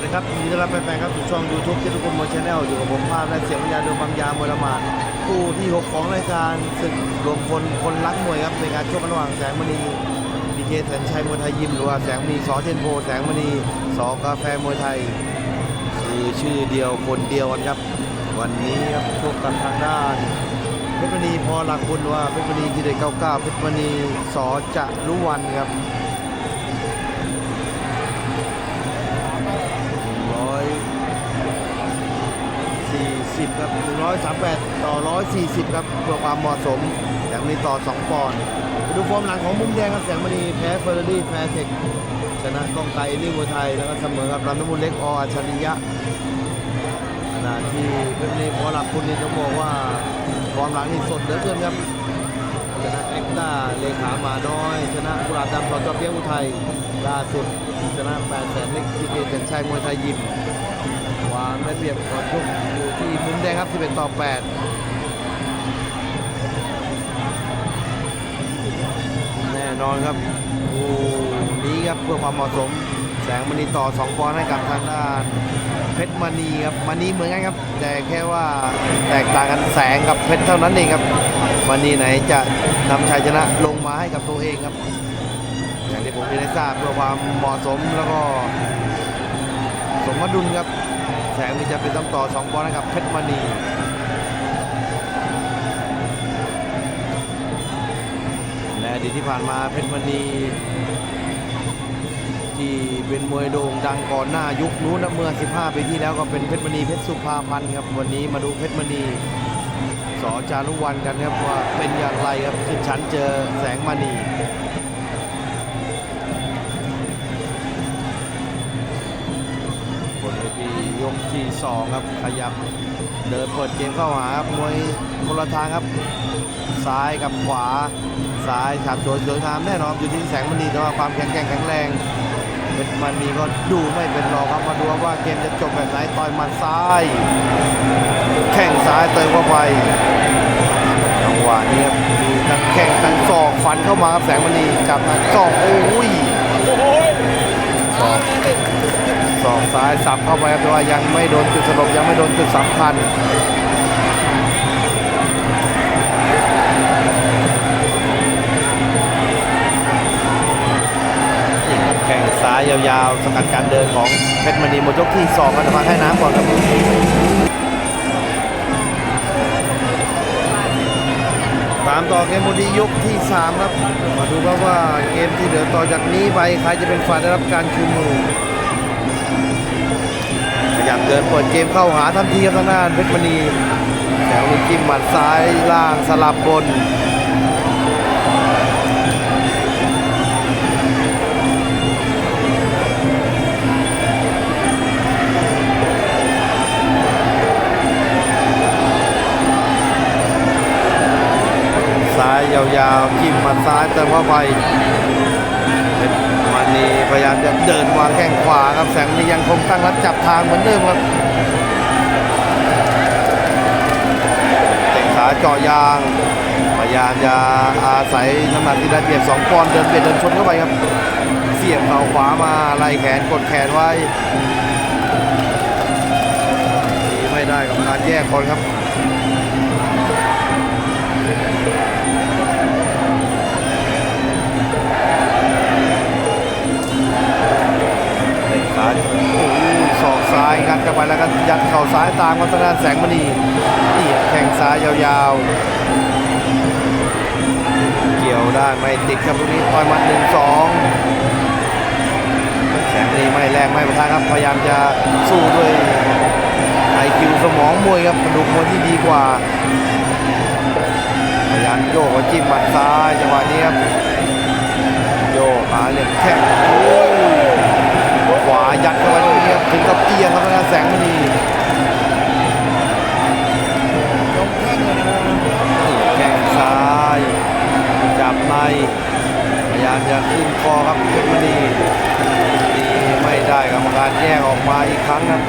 วัสดีครับยินดีต้อนรับแฟนๆครับสู่ช่อง YouTube ที่ทุกคนมวยชาแนลอยู่กับผมภาพและเสียงวิญญาณดวงบางยามวยละหมาดคู่ที่ 6 ของรายการศึกรวมพลคนรักมวยครับในการชกระหว่างแสงมณีดีเคแสนชัยมวยไทยยิมหรือว่าแสงมณีสอเทนโพแสงมณีสอกาแฟมวยไทย คือชื่อเดียวคนเดียวกันครับ วันนี้ครับชกกันทางด้านเพชรมณีพอหลักบุญว่าเพชรมณีทีเด็ดเก้าเก้าเพชรมณีสอจะรุวันครับ 138 ต่อ 140 ครับเพื่อความเหมาะสมแสงมณีต่อ 2 ปอนด์ดูฟอร์มหลังของมุมแดงครับแสงมณีแพ้เฟอร์รารี่แพ้เทคชนะกองไกรนี่วัวไทย แล้วก็เสมอกับรันนมูลเล็กออัจฉริยะขณะที่เพื่อนในพอหลับคุณเนี่ยจะบอกว่าฟอร์มหลังนี่สดเหลือเกินครับชนะแอคต้าเลขาหมาน้อย ชนะกุหลาบดำสอนจอเปียกอุทัยล่าสุดชนะแปดแสนเล็กทีเดจันชายมวยไทยยิม ความได้เปรียบก่อนชกอยู่ที่มุมแดงครับ 11 ต่อ 8 แน่นอนครับคู่นี้ครับเพื่อความเหมาะสม แสงมณีต่อ 2 ปอนด์ให้กับทางด้านเพชรมณีครับมณีเหมือนกันครับ แต่แค่ว่าแตกต่างกันแสงกับเพชรเท่านั้นเองครับมณีไหนจะนำชัยชนะลงมาให้กับตัวเองครับอย่างที่ผมได้ทราบเพื่อความเหมาะสมแล้วก็สมดุลครับ สงมีจะเป็นต้องต่อ2ปอนด์ให้กับเพชรมณีในอดีตที่ผ่านมาเพชรมณี ที่เป็นมวยโด่งดังก่อนหน้ายุคนู้นนะเมื่อ 15 ปีที่แล้วก็เป็นเพชรมณีเพชรสุภาพันธ์ครับวันนี้มาดูเพชรมณีสอจารุวันกันครับว่าเป็นอย่างไรครับขึ้นชั้นเจอแสงมณี ทียกที่2ครับขยับเดินเปิดเกมเข้าหาครับมวยคนละทางครับ ซ้ายกับขวา ซ้ายฉาบสวยสวยงามแน่นอนอยู่ที่แสงมณีแต่ว่าความแข็งแกร่งแข็งแรงเป็นมันมีก็ดูไม่เป็นรองครับมาดูว่าเกมจะจบแบบไหนต่อยมัดซ้าย แข้งซ้ายเติมเข้าไปจังหวะนี้ครับมีทั้งแข้งทั้งศอกฟันเข้ามาครับแสงมณีจับมาศอกโอ้ยศอก ศอกซ้ายสับเข้าไปครับแต่ว่ายังไม่โดนจุดสลบยังไม่โดนจุดสำคัญแข่งซ้ายยาวๆ สกัดการเดินของเพชรมณีหมดยกที่2กันมาให้น้ำก่อนครับตามต่อเกมบุรียกที่ 3 ครับ มาดูครับว่าเกมที่เหลือต่อจากนี้ไป ใครจะเป็นฝ่ายได้รับการชูมือ เดินเปิดเกมเข้าหาทันทีครับทางด้านเพชรมณีแถวนี้จิ้มหมัดซ้ายล่างสลับบนซ้ายยาวๆจิ้มหมัดซ้ายเติมเข้าไป พยายามจะเดินวางแข้งขวาครับแสงนี้ยังคงตั้งรับจับทางเหมือนเดิมครับเตะขาเจาะยาง พยายามจะอาศัยน้ำหนักที่ได้เปรียบสองปอนด์เดินเบียดเดินชนเข้าไปครับเสียบเข่าขวามาไล่แขนกดแขนไว้ไม่ได้กับการแยกคนครับ ก็ยัดเข่าซ้ายตามมาทางด้านแสงมณีนี่แข้งซ้ายยาวๆ เกี่ยวได้ไม่ติดครับตรงนี้ต่อยมัดหนึ่งสองแสงมณีไม่แรงไม่ประทะครับพยายามจะสู้ด้วยไอคิวสมองมวยครับกระดูกมวยที่ดีกว่าพยายามโยกจิ้มหมัดซ้ายจังหวะนี้ครับโยกหาเหลี่ยมแข้งโอ้ยขวายัดเข้าไปตรงนี้ครับถึงกับเอียงครับทางด้านแสงมณีายามจะขึ้นคอครับเพชรมณีดีไม่ได้กรรมการแยกออกมาอีกครั้งครับ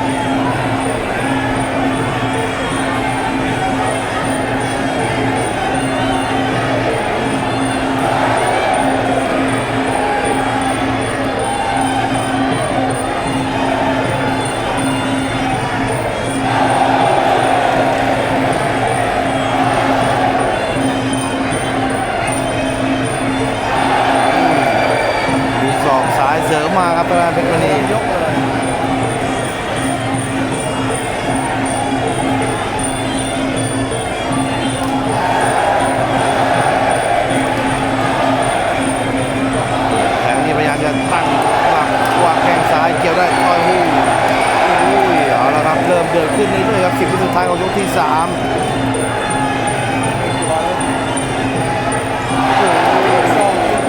ขึ้นเรื่อยๆครับสิบวิสุดท้ายของยกที่สาม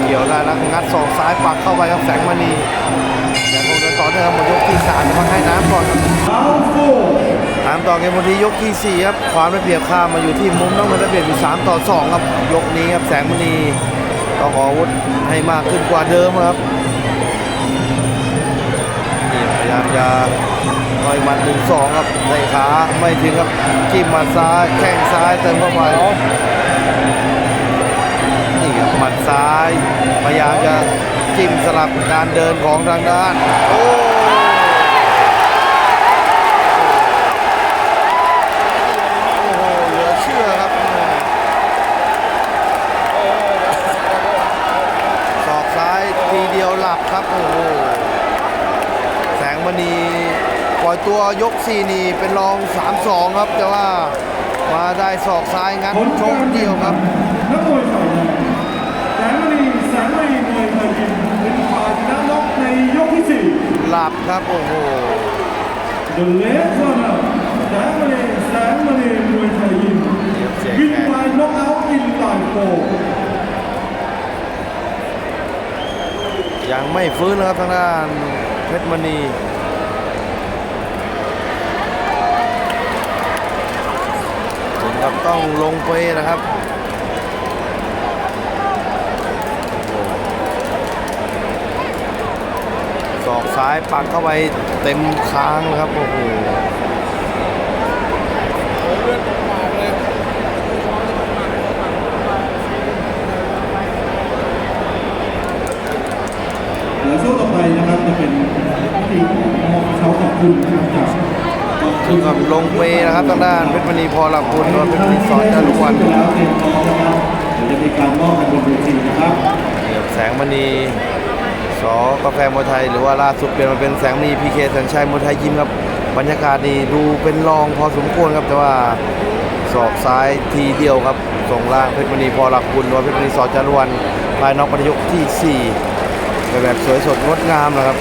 เกี่ยวได้แล้วงัดศอกซ้ายปักเข้าไปครับแสงมณียังคงเดินต่อเนื่องครับหมดยกที่สามจะมาให้น้ำก่อนตามต่อเกมวันนี้ยกที่4ครับความได้เปรียบข้ามมาอยู่ที่มุมน้องมันได้เปรียบอยู่3ต่อ2ครับยกนี้ครับแสงมณีต้องออกอาวุธให้มากขึ้นกว่าเดิมครับนี่พยายามจะ ต่อยมัดหนึ่งสองครับในขาไม่ถึงครับจิ้มมัดซ้ายแข้งซ้ายเติมเข้าไปนี่ครับมัดซ้ายพยายามจะจิ้มสลับการเดินของทางด้านโอ้ ตัวยก4นี่เป็นรอง 3-2 ครับ แต่ว่ามาได้ศอกซ้ายงัดชกเดียวครับนักมวยฝ่ายแดงแสงมณีแสงมณีมวยไทยยิมเป็นฝ่ายชนะน็อกในยกที่สี่หลับครับโอ้โห The left runner แสงมณีแสงมณีมวยไทยยิมวินแขกบายน็อกเอาท์อินไลน์โฟยังไม่ฟื้นนะครับทางด้านเพชรมณี ครับต้องลงไปนะครับศอกซ้ายปักเข้าไปเต็มค้างนะครับโอ้โห และช่วงต่อไปนะครับจะเป็นพิธีมอบเขาขอบคุณนะครับจา กถึงกับลงเปนะครับทางด้านเพชรมณีพอลำพูนก็เป็นรีสอร์ทจารุวันแล้วเตรียมพร้อมนะครับเดี๋ยวจะมีการมอบกันบนเวทีนะครับแสงมณีสอกาแฟมวยไทย หรือว่าล่าสุดเปลี่ยนมาเป็นแสงมณีพีเคสัญชัยมวยไทยยิมครับบรรยากาศนี่ดูเป็นรองพอสมควรครับแต่ว่าศอกซ้ายทีเดียวครับส่งล่างเพชรมณีพอหลักบุญหรือว่าเพชรมณีสอจารุวันภายนอกปฏิยกที่4ไปแบบสวยสดงดงามนะครับ